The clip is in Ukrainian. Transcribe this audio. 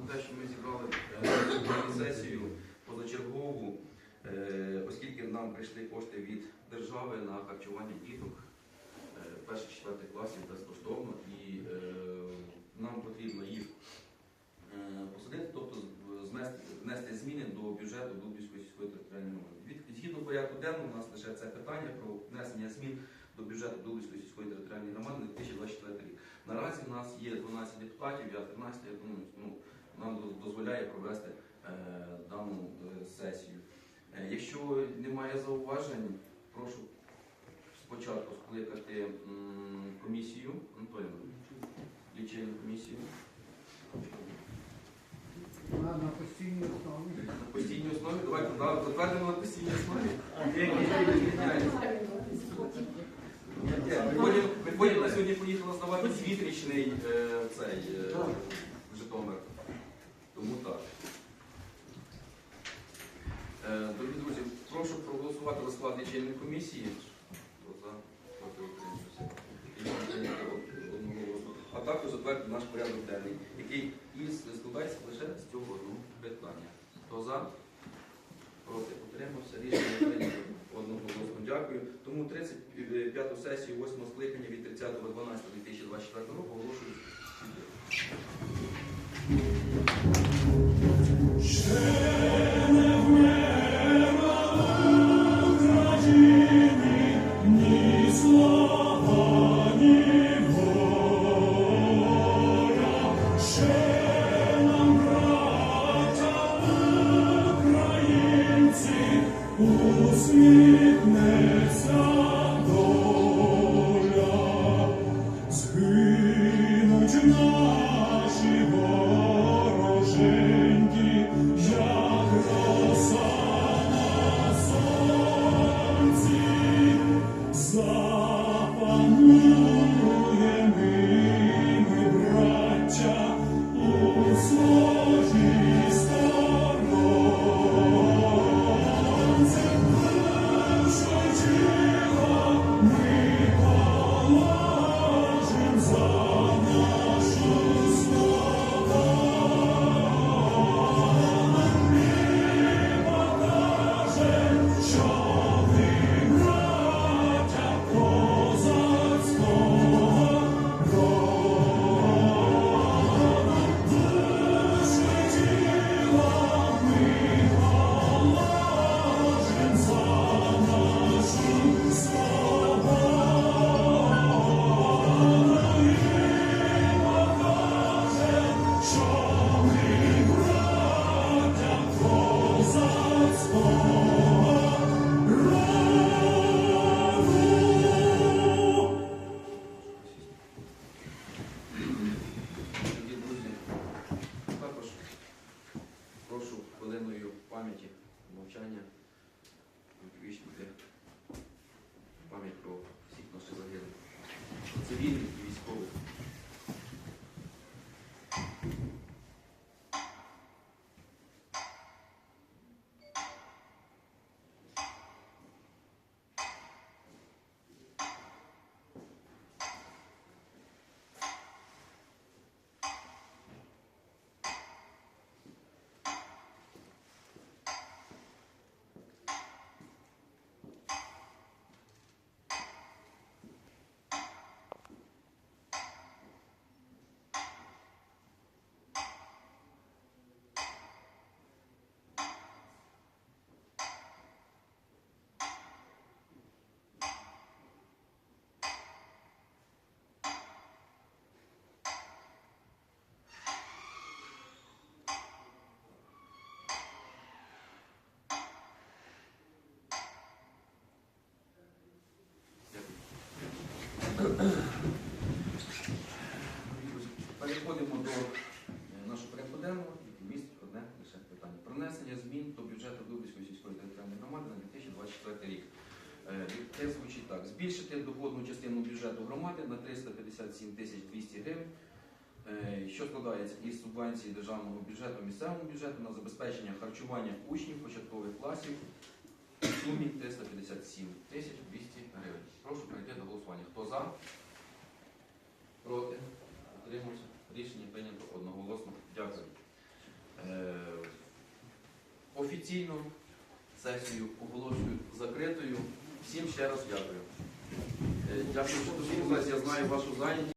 за те, що ми зібрали е, сесію позачергову, е, оскільки нам прийшли кошти від держави на харчування діток е, перших четвертих класів безкоштовно, і нам потрібно їх посадити, тобто внести зміни до бюджету Дубівської сільської територіальної громади. Згідно порядку денного, у нас лише це питання про внесення змін до бюджету Дубівської сільської територіальної громади на 2024 рік. Наразі в нас є 12 депутатів, я 13, я думаю, ну, нам дозволяє провести е, дану е, сесію. Е, якщо немає зауважень, прошу спочатку скликати комісію, Антоніна, лічильну комісію. На, постійній основі. На постійній основі, давайте да, затвердимо на постійній основі. Потім, ми потім на сьогодні поїхали здавати звіт річний лічильної комісії. За, проти одноголосно. А також затвердити наш порядок денний, який із складається лише з цього одного питання. Хто за? Проти утримався. Рішення прийнято одноголосно. Дякую. Тому 35-ту сесію 8 скликання від 30.12.2024 року оголошую. Згинуть наші цивільних і військових. Друзі, Переходимо до е, нашого порядку денного, який містить одне лише питання. Про внесення змін до бюджету Дубівської сільської територіальної громади на 2024 рік. Е, Те звучить так. Збільшити доходну частину бюджету громади на 357 тисяч 200 гривень, е, що складається із субвенції державного бюджету місцевому бюджету на забезпечення харчування учнів початкових класів в сумі 357 тисяч 200 гривень. Прошу перейти до голосування. Хто за? Проти? Утримався? Рішення прийнято одноголосно. Дякую. Офіційно сесію оголошую закритою. Всім ще раз дякую. Е, Дякую, що дослухались. Я знаю вашу зайнятість.